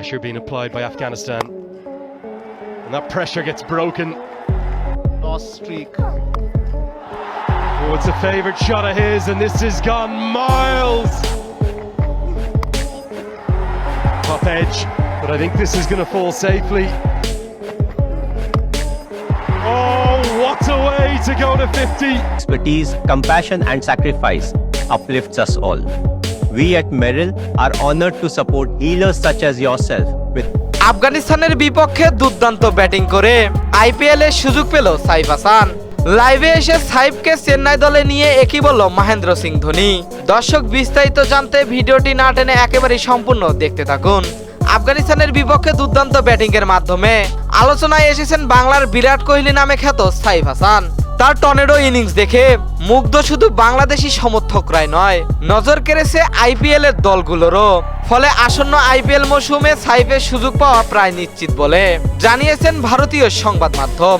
Pressure being applied by Afghanistan. And that pressure gets broken. Lost streak. Oh, it's a favoured shot of his, and this has gone miles. Top edge, but I think this is going to fall safely. Oh, what a way to go to 50. expertise, compassion, and sacrifice uplifts us all. We at Merrill are honored to support healers such as yourself with আফগানিস্তানের বিপক্ষে দুর্দান্ত batting করে IPL এর সুযোগ পেল সাইফ হাসান। লাইভে এসে সাইফকে চেন্নাই দলে নিয়ে একই বলল মহেন্দ্র সিং ধোনি। দর্শক বিস্তারিত জানতে ভিডিওটি না টেনে একেবারেই সম্পূর্ণ দেখতে থাকুন। আফগানিস্তানের বিপক্ষে দুর্দান্ত ব্যাটিং এর মাধ্যমে আলোচনায় এসেছেন বাংলার বিরাট কোহলি নামে খ্যাত সাইফ হাসান। তার টর্নেডো ইনিংস দেখে মুগ্ধ শুধু বাংলাদেশি সমর্থকরাই নয়, নজর কেড়েছে আইপিএল এর দলগুলোরও। ফলে আসন্ন আইপিএল মৌসুমে সাইফের সুযোগ পাওয়া প্রায় নিশ্চিত বলে জানিয়েছেন ভারতীয় সংবাদ মাধ্যম।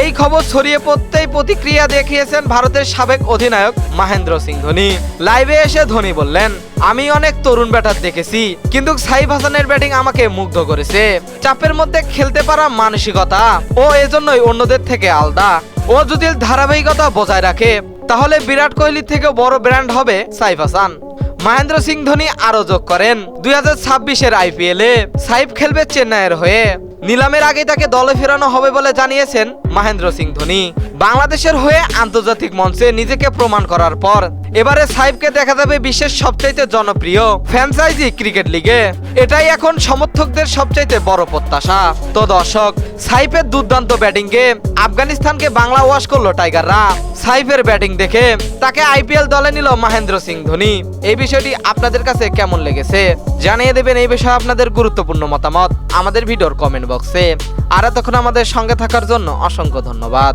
এই খবর ছড়িয়ে পড়তেই প্রতিক্রিয়া দেখিয়েছেন ভারতের সাবেক অধিনায়ক মহেন্দ্র সিং ধোনি। লাইভে এসে ধোনি বললেন, আমি অনেক তরুণ ব্যাটার দেখেছি, কিন্তু সাইফ হাসানের ব্যাটিং আমাকে মুগ্ধ করেছে। চাপের মধ্যে খেলতে পারা মানসিকতা ও এজন্যই অন্যদের থেকে আলাদা। ও যদি ধারাবাহিকতা বজায় রাখে, তাহলে বিরাট কোহলি থেকে বড় ব্র্যান্ড হবে সাইফ হাসান। মহেন্দ্র সিং ধোনি আরও যোগ করেন। দুই হাজার ছাব্বিশের আইপিএল সাইফ খেলবে চেন্নাইয়ের হয়ে। নিলামের আগে তাকে দলে ফেরানো হবে বলে জানিয়েছেন মহেন্দ্র সিং ধোনি। বাংলাদেশের হয়ে আন্তর্জাতিক মঞ্চে নিজেকে প্রমাণ করার পর এবারে সাইফকে দেখা যাবে বিশ্বের সবচাইতে জনপ্রিয় ফ্র্যাঞ্চাইজি ক্রিকেট লিগে। এটাই এখন সমর্থকদের সবচাইতে বড় প্রত্যাশা। তো দর্শক সাইফের দুর্দান্ত ব্যাটিংকে আফগানিস্তানকে বাংলা ওয়াশ করল টাইগাররা। সাইফের ব্যাটিং দেখে তাকে আইপিএল দলে নিল মহেন্দ্র সিং ধোনি। এই বিষয়টি আপনাদের কাছে কেমন লেগেছে? জানিয়ে দেবেন এই বিষয়ে আপনাদের গুরুত্বপূর্ণ মতামত আমাদের ভিডিওর কমেন্ট বক্সে। আর এতক্ষণ আমাদের সঙ্গে থাকার জন্য অসংখ্য ধন্যবাদ।